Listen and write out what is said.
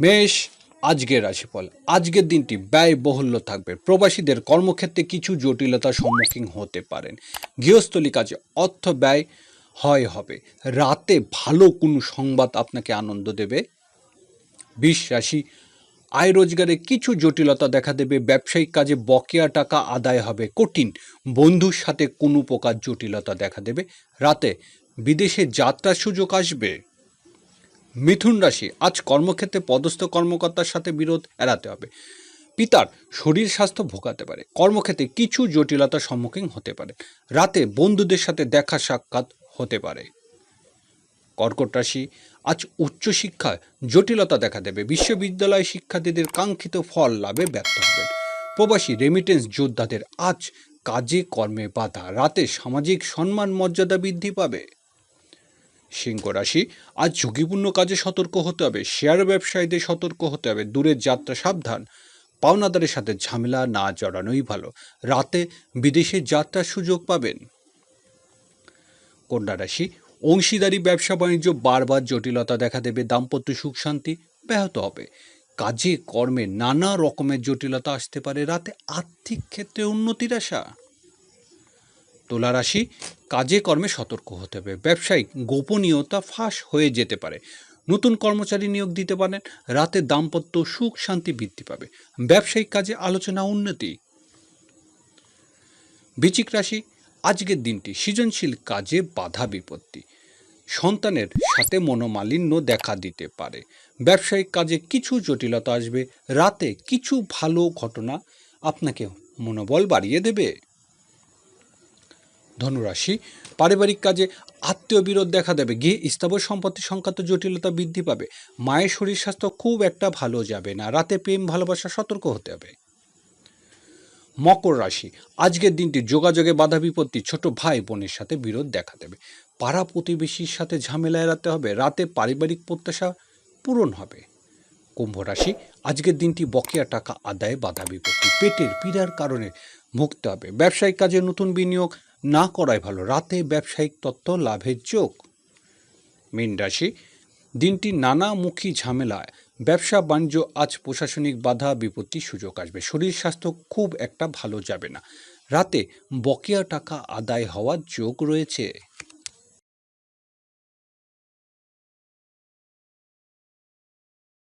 মেষ, আজকের রাশিফল। আজকের দিনটি ব্যয়বহুল্য থাকবে। প্রবাসীদের কর্মক্ষেত্রে কিছু জটিলতার সম্মুখীন হতে পারেন। গৃহস্থলী কাজে অর্থ ব্যয় হয় হবে। রাতে ভালো কোনো সংবাদ আপনাকে আনন্দ দেবে। বিষ রাশি, আয় রোজগারে কিছু জটিলতা দেখা দেবে। ব্যবসায়িক কাজে বকেয়া টাকা আদায় হবে কঠিন। বন্ধুর সাথে কোনো প্রকার জটিলতা দেখা দেবে। রাতে বিদেশে যাত্রার সুযোগ আসবে। মিথুন রাশি, আজ কর্মক্ষেত্রে পদস্থ কর্মকর্তার সাথে বিরোধ এড়াতে হবে। পিতার শরীর স্বাস্থ্য ভোগাতে পারে। কর্মক্ষেত্রে কিছু জটিলতার সম্মুখীন হতে পারে। রাতে বন্ধুদের সাথে দেখা সাক্ষাৎ হতে পারে। কর্কট রাশি, আজ উচ্চশিক্ষায় জটিলতা দেখা দেবে। বিশ্ববিদ্যালয় শিক্ষার্থীদের কাঙ্ক্ষিত ফল লাভে ব্যর্থ হবে। প্রবাসী রেমিটেন্স যোদ্ধাদের আজ কাজে কর্মে বাধা। রাতে সামাজিক সম্মান মর্যাদা বৃদ্ধি পাবে। সিংহ রাশি, আজ ঝুঁকিপূর্ণ কাজে সতর্ক হতে হবে শেয়ার ব্যবসায়ীদের সতর্ক হতে হবে, দূরের যাত্রা সাবধান। পাওনাদারের সাথে ঝামেলা না জড়ানোই ভালো। রাতে বিদেশে যাত্রার সুযোগ পাবেন। কন্যা রাশি, অংশীদারি, ব্যবসা, বাণিজ্য বারবার জটিলতা দেখা দেবে, দাম্পত্য সুখ শান্তি ব্যাহত হবে। কাজে, কর্মে নানা রকমের জটিলতা আসতে পারে, রাতে আর্থিক ক্ষেত্রে উন্নতির আশা। তুলা রাশি কাজে কর্মে সতর্ক হতে হবে। ব্যবসায়িক গোপনীয়তা ফাঁস হয়ে যেতে পারে। নতুন কর্মচারী নিয়োগ দিতে পারেন, রাতে দাম্পত্য সুখ শান্তি বৃদ্ধি পাবে। ব্যবসায়িক কাজে আলোচনা উন্নতি। বৃচিক রাশি, আজকের দিনটি সৃজনশীল কাজে বাধা বিপত্তি। সন্তানের সাথে মনোমালিন্য দেখা দিতে পারে। ব্যবসায়িক কাজে কিছু জটিলতা আসবে, রাতে কিছু ভালো ঘটনা আপনাকে মনোবল বাড়িয়ে দেবে। ধনুরাশি। পারিবারিক কাজে আত্মীয় বিরোধ দেখা দেবে। গিয়ে স্থাবর সম্পত্তি সংক্রান্ত জটিলতা বৃদ্ধি পাবে। মায়ের শরীর স্বাস্থ্য খুব একটা ভালো যাবে না। রাতে প্রেম, ভালোবাসা, সতর্ক হতে হবে। মকর রাশি। আজকের দিনটি যোগাযোগে বাধা বিপত্তি, ছোট ভাই বোনের সাথে বিরোধ দেখা দেবে। পাড়া প্রতিবেশীর সাথে ঝামেলা এড়াতে হবে। রাতে পারিবারিক প্রত্যাশা পূরণ হবে। কুম্ভ রাশি। আজকের দিনটি বকেয়া টাকা আদায়ে বাধা বিপত্তি। পেটের পীড়ার কারণে ভুগতে হবে। ব্যবসায়িক কাজে নতুন বিনিয়োগ না করাই ভালো। রাতে ব্যবসায়িক তত্ত্ব, লাভের যোগ। মীন রাশি, দিনটি নানামুখী ঝামেলায়। ব্যবসা, বাণিজ্য, আজ প্রশাসনিক বাধা বিপত্তি সুযোগ আসবে। শরীর স্বাস্থ্য খুব একটা ভালো যাবে না। রাতে বকেয়া টাকা আদায় হওয়ার যোগ রয়েছে।